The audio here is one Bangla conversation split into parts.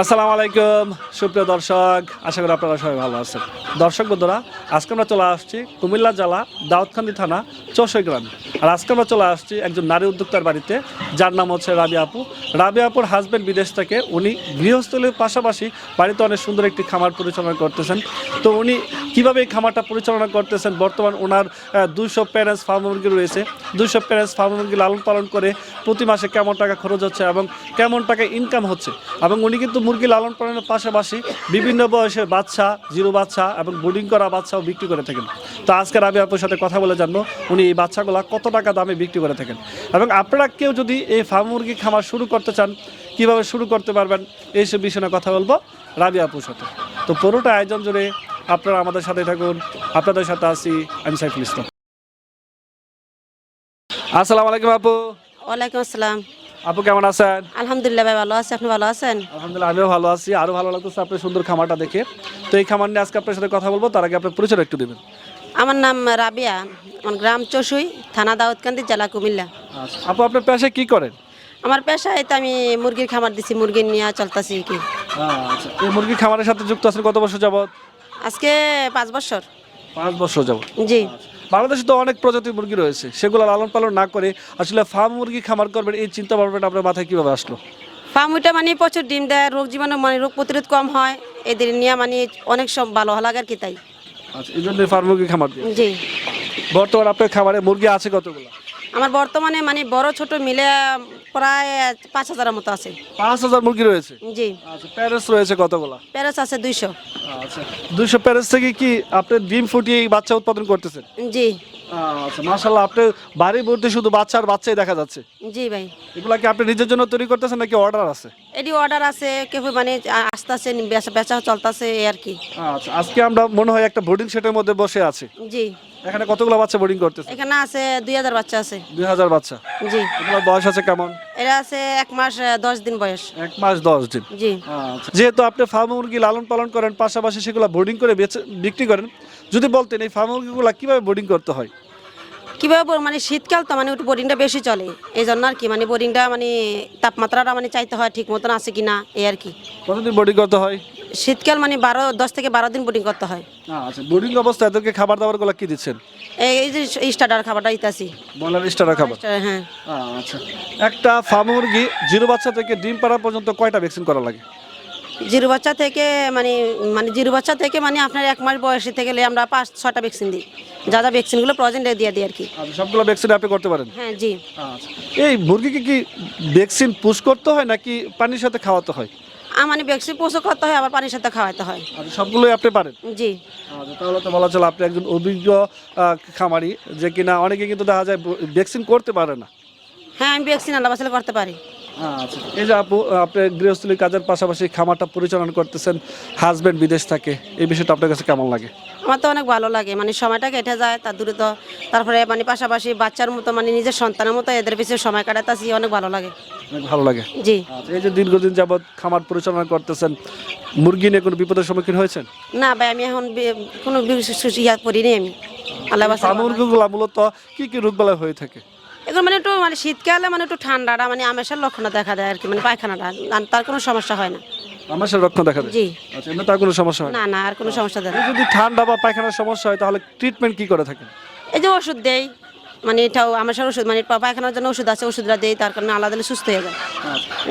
আসসালামু আলাইকুম, সুপ্রিয় দর্শক, আশা করি আপনারা সবাই ভালো আছেন। দর্শক বন্ধুরা, আজকে আমরা চলে আসছি কুমিল্লা জেলা দাউদখান্দি থানা চৌষই গ্রাম। আর আজকে আমরা চলে আসছি একজন নারী উদ্যোক্তার বাড়িতে, যার নাম হচ্ছে রাবি আপু। রাবি আপুর হাজব্যান্ড বিদেশ থেকে, উনি গৃহস্থলীর পাশাপাশি বাড়িতে অনেক সুন্দর একটি খামার পরিচালনা করতেছেন। তো উনি কীভাবে এই খামারটা পরিচালনা করতেছেন? বর্তমান ওনার দুইশো প্যারেন্টস ফার্ম মুরগি রয়েছে। দুইশো প্যারেন্টস ফার্ম মুরগি লালন পালন করে প্রতি মাসে কেমন টাকা খরচ হচ্ছে এবং কেমন টাকা ইনকাম হচ্ছে? এবং উনি কিন্তু মুরগি লালন পালনের পাশাপাশি বিভিন্ন বয়সের বাচ্চা, জিরো বাচ্চা এবং বোর্ডিং করা বাচ্চাও বিক্রি করে থাকেন। তো আজকে রাবি আপুর সাথে কথা বলে জানব, উনি এই বাচ্চাগুলো কত টাকা দামে বিক্রি করে থাকেন। এবং আপনারা কেউ যদি এই ফার্ম মুরগি খামার শুরু করতে চান কীভাবে শুরু করতে পারবেন এইসব বিষয়ে কথা বলব রাবি আপুর সাথে। তো পুরোটা আয়োজন জুড়ে আপনারা আমাদের সাথে থাকুন। আপনাদের সাথে আছি আমি সাইফুল ইসলাম। আসসালামু আলাইকুম আপু। ওয়ালাইকুম আসসালাম। আপু কেমন আছেন? আলহামদুলিল্লাহ ভাই ভালো আছি। আপনি ভালো আছেন? আলহামদুলিল্লাহ আমিও ভালো আছি। আরও ভালো লাগতেছে আপনার সুন্দর খামারটা দেখে। তো এই খামার নিয়ে আজকে আপনার সাথে কথা বলব তার আগে আপনার পরিচয় একটু দেবেন। আমার নাম রাবিয়া আমার গ্রাম চশুই থানা দাউদকান্দি জেলা কুমিল্লা। আচ্ছা আপু আপনার পেশায় কি করেন? আমার পেশায় তো আমি মুরগির খামার দিছি মুরগি নিয়ে চলতেছি কি। আচ্ছা এই মুরগি খামারের সাথে যুক্ত আছেন কত বছর যাবত আজকে পাঁচ বছর। পাঁচ বছর যাবত জি। বাংলাদেশে তো অনেক প্রজাতির মুরগি রয়েছে সেগুলো লালন পালন না করে আসলে ফার্ম মুরগি খামার করবেন এই চিন্তা ভাবনাটা আপনার মাথায় কীভাবে আসলো? ফার্মুটা মানে প্রচুর ডিম দেয় রোগ জীবাণু মানে রোগ প্রতিরোধ কম হয় এদের নিয়ে মানে অনেক সব ভালো লাগে আর কি তাই। আচ্ছা এই জন্য ফার্ম মুরগি খামার দিয়ে। জি। বর্তমান আপনার খামারে মুরগি আছে কতগুলো? আমার বর্তমানে মানে বড় ছোট মিলে প্রায় পাঁচ হাজারের মতো আছে। পাঁচ হাজার মুরগি রয়েছে? জি। আচ্ছা প্যারেস রয়েছে কতগুলো? প্যারেস আছে দুইশো। আচ্ছা দুইশো প্যারেস থেকে কি আপনি ডিম ফুটিয়ে বাচ্চা উৎপাদন করতেছেন? জি। আচ্ছা মাশাল্লাহ আপনি বাড়ির মধ্যে শুধু বাচ্চা আর বাচ্চাই দেখা যাচ্ছে। জি ভাই। এগুলা কি আপনি নিজের জন্য তৈরি করতেছেন নাকি অর্ডার আছে? এটি অর্ডার আছে কেউ মানে আস্তে আস্তে বেচা চলতেছে এই আর কি। আচ্ছা আজকে আমরা মনে হয় একটা বোর্ডিং সেটের মধ্যে বসে আছি। জি। এখানে কতগুলো বাচ্চা বোর্ডিং করতেছে? এখানে আছে দুই হাজার বাচ্চা আছে। দুই হাজার বাচ্চা। জি। এগুলোর বয়স আছে কেমন? এরা আছে এক মাস আহ, দশ দিন বয়স। এক মাস দশ দিন। জি। আচ্ছা যেহেতু আপনি ফার্ম মুরগি লালন পালন করেন পাশাপাশি সেগুলো বোর্ডিং করে বিক্রি করেন যদি বলতেন এই ফার্ম মুরগিগুলো কীভাবে বোর্ডিং করতে হয়? কীভাবে মানে শীতকাল তো মানে একটু বোরিংটা বেশি চলে। এই জন্য আর কি মানে বোরিংটা মানে তাপমাত্রাটা মানে চাইতে হয় ঠিক মতন আছে কিনা এই আর কি। কতদিন বোর্ডিং করতে হয়? শীতকাল মানে বারো দশ থেকে বারো দিন বোরিং করতে হয়। আচ্ছা বোর্ডিং অবস্থায় এদেরকে খাবার দাবারগুলো কি দিচ্ছেন? এই যে স্টার্টার খাবারটা দিতেছি। বয়লার স্টারের খাবার। হ্যাঁ। আচ্ছা। একটা ফার্ম মুরগি জিরো বাচ্চা থেকে ডিম পাড়া পর্যন্ত কয়টা ভ্যাকসিন করা লাগে? জিরো বাচ্চা থেকে মানে মানে জিরো বাচ্চা থেকে মানে আপনার এক মাস বয়সে থেকে আমরা পাঁচ ছটা ভ্যাকসিন দিই। যা যা ভ্যাকসিনগুলো প্রয়োজন দিয়ে দিই আর কি। আচ্ছা সবগুলো ভ্যাকসিন আপনি করতে পারেন? হ্যাঁ জি। আচ্ছা। এই মুরগিকে কি ভ্যাকসিন পুশ করতে হয় নাকি পানির সাথে খাওয়াতে হয়? মানে ভ্যাকসিন পোষো করতে হয় আবার পানির সাথে খাওয়াতে হয়। আচ্ছা সবগুলোই আপনি পারেন? জি। তাহলে তো বলা চলে আপনি একজন অভিজ্ঞ খামারি যে কিনা অনেকে কিন্তু দেখা যায় ভ্যাকসিন করতে পারে না। হ্যাঁ আমি ভ্যাকসিন আল্লাহ বাসালে করতে পারি। এই যে আপু আপনি গৃহস্থলী কাজের পাশাপাশি খামারটা পরিচালনা করতেছেন হাজবেন্ড বিদেশ থাকে এই বিষয়টা আপনার কাছে কেমন লাগে? আমার তো অনেক ভালো লাগে। মানে সময়টা কেটে যায় তার দূরে তো তারপরে মানে পাশাপাশি বাচ্চার মতো মানে নিজের সন্তানের মতো এদের পিছিয়ে সময় কাটাতেছি অনেক ভালো লাগে। অনেক ভালো লাগে। জি। আচ্ছা এই যে দীর্ঘদিন যাবৎ খামার পরিচালনা করতেছেন মুরগি নিয়ে কোনো বিপদের সম্মুখীন হয়েছেন? না ভাই আমি এখন কোনো ইয়া করিনি আমি। আল্লাহ মুরগিগুলো মূলত কি কি রোগবালাই হয়ে থাকে? এগুলো মানে একটু মানে শীতকালে মানে একটু ঠান্ডাটা মানে আমেশার লক্ষণটা দেখা দেয় আর কি মানে পায়খানাটা তার কোনো সমস্যা হয় না। আমার সাথে দেখা যায় জি। আচ্ছা এমনি তার কোনো সমস্যা হয় না? না না আর কোনো সমস্যা দেয় না। যদি ঠান্ডা বা পায়খানার সমস্যা হয় তাহলে ট্রিটমেন্ট কি করে থাকেন? এই যে ওষুধ দেই মানে এটাও আমেশার ওষুধ মানে পা- পায়খানার জন্য ওষুধ আছে ওষুধটা দেই তার কারণে আলাদা দিলে সুস্থ হয়ে যায়।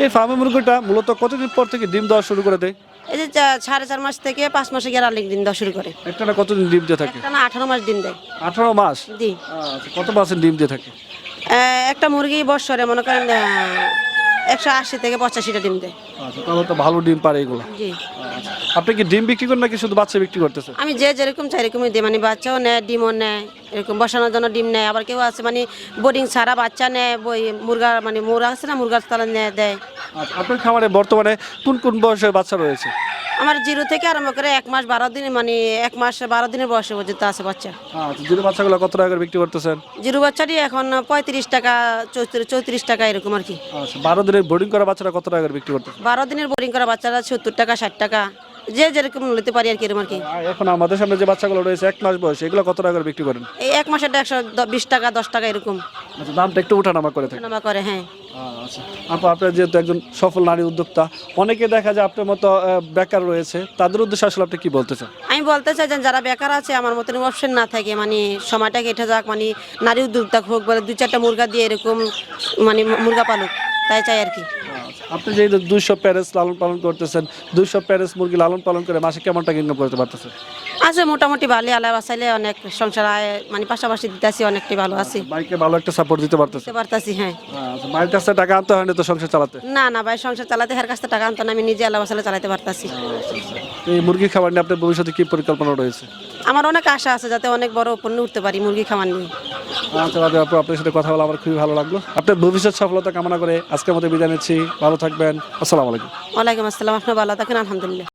এই ফার্মের মুরগিটা মূলত কতদিন পর থেকে ডিম দেওয়া শুরু করে দেয়? এই যে চা- সাড়ে চার মাস থেকে পাঁচ মাসে গিয়ে আলিক দিন দেওয়া শুরু করে। একটা না কতদিন ডিম দিয়ে থাকে? একটা না আঠারো মাস দিন দেয়। আঠারো মাস? জি। আচ্ছা কত পার্সেন্ট ডিম দিয়ে থাকে? আহ, একটা মুরগি বছরে মনে করেন একশো আশি থেকে পঁচাশিটা ডিম দেয়। আচ্ছা তাহলে তো ভালো ডিম পারে এগুলো। জি। আচ্ছা আপনি কি ডিম বিক্রি করেন নাকি শুধু বাচ্চা বিক্রি করতেছেন আমি যে যেরকম চাই এরকমই দিই মানে বাচ্চাও নেয় ডিমও নেয় এরকম বসানোর জন্য ডিম নেয়। আবার কেউ আছে মানে বোর্ডিং ছাড়া বাচ্চা নেয় বই মুরগা মানে মুরগা আছে না মুরগার তালা নেয় দেয়। আচ্ছা আপনার খামারে বর্তমানে কোন কোন বয়সের বাচ্চা রয়েছে? আমার জিরো থেকে আরম্ভ করে এক মাস বারো দিন মানে এক মাস বারো দিনের বয়সে পর্যন্ত আছে বাচ্চা। জিরো যদি বাচ্চাগুলো কত টাকা করে বিক্রি করতেছেন? জিরো বাচ্চাটি এখন পঁয়ত্রিশ টাকা চৌত্রিশ টাকা এরকম আর কি। আচ্ছা বারো দিনের বোর্ডিং করা বাচ্চারা কত টাকা করে বিক্রি করতে বারো দিনের বোর্ডিং করা বাচ্চারা সত্তর টাকা ষাট টাকা। যে যেরকম নিতে পারি আর কি এরকম আর কি। এখন আমাদের সামনে যে বাচ্চাগুলো রয়েছে এক মাস বয়স এগুলো কত টাকা করে বিক্রি করেন? এই এক মাসের একশো বিশ টাকা দশ টাকা এরকম। আচ্ছা দামটা একটু উঠানামা করে থাকে নামা করে হ্যাঁ। আচ্ছা আপু আপনার যেহেতু একজন সফল নারী উদ্যোক্তা অনেকে দেখা যায় আপনার মতো বেকার রয়েছে তাদের উদ্দেশ্যে আসলে আপনি কি বলতে চান? আমি বলতে চাই যে যারা বেকার আছে আমার মতন অপশন না থাকে মানে সময়টা কেটে যাক মানে নারী উদ্যোক্তা হোক বলে দুই চারটা মুরগা দিয়ে এরকম মানে মুরগা পালুক। তাই চাই আর কি। আপনি যে দুইশো প্যারেস লালন পালন করতেছেন দুইশো প্যারেস মুরগি লালন পালন করে মাসে কেমন টাকা ইনকাম করতে পারতেছেন? আছে মোটামুটি ভালো আলাপ আসাইলে অনেক সংসার আয় মানে পাশাপাশি দিতেছি অনেকটাই ভালো আছি। বাইকে ভালো একটা সাপোর্ট দিতে পারতেছেন? দিতে পারতাছি হ্যাঁ। আচ্ছা, মায়ের কাছে টাকা আনতে হয়নি তো সংসার চালাতে? না না ভাই সংসার চালাতে হার কাছ টাকা আনতো না আমি নিজে আলাপ আসালে চালাতে পারতাছি। এই মুরগি খাবার নিয়ে আপনার ভবিষ্যতে কি পরিকল্পনা রয়েছে? আমার অনেক আশা আছে যাতে অনেক বড় উপন্যে উঠতে পারি মুরগি খাবার নিয়ে। আচ্ছা রাজা আপু, আপনার সাথে কথা বলে আমার খুবই ভালো লাগল। আপনার ভবিষ্যৎ সফলতা কামনা করে আজকের মতো বিদায় নিচ্ছি। ভালো থাকবেন। আসসালামু আলাইকুম। ওয়ালাইকুম আসসালাম। আপনার ভালো থাকেন, আলহামদুলিল্লাহ।